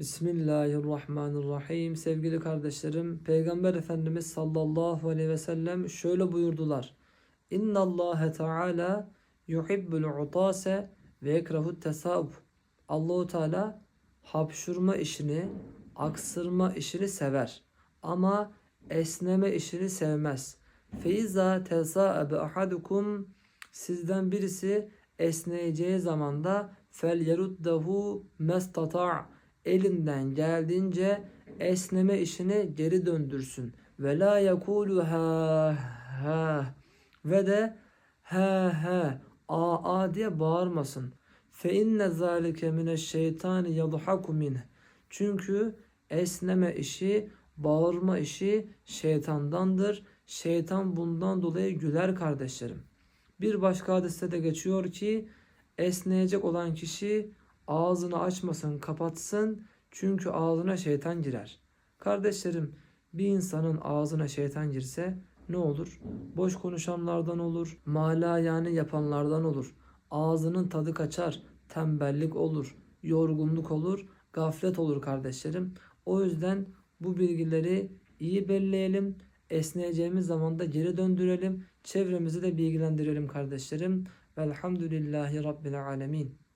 Bismillahirrahmanirrahim. Sevgili kardeşlerim, Peygamber Efendimiz sallallahu aleyhi ve sellem şöyle buyurdular. İnna Allah Teala yuhibbul utase ve yekrahut tesavvuf. Allahu Teala hapşurma işini, aksırma işini sever. Ama esneme işini sevmez. Feiza tesaabe ahadukum sizden birisi esneyeceği zamanda fel yeruddahu mestata' elinden geldiğince esneme işini geri döndürsün. Ve la yekulu ha ha ve de ha ha a a diye bağırmasın. Fe inne zalike mineşşeytani yadhaku minh. Çünkü esneme işi, bağırma işi şeytandandır. Şeytan bundan dolayı güler kardeşlerim. Bir başka hadiste de geçiyor ki esneyecek olan kişi ağzını açmasın, kapatsın. Çünkü ağzına şeytan girer. Kardeşlerim, bir insanın ağzına şeytan girse ne olur? Boş konuşanlardan olur, mala yani yapanlardan olur. Ağzının tadı kaçar, tembellik olur, yorgunluk olur, gaflet olur kardeşlerim. O yüzden bu bilgileri iyi belleyelim. Esneyeceğimiz zaman da geri döndürelim. Çevremizi de bilgilendirelim kardeşlerim. Velhamdülillahi Rabbil Alemin.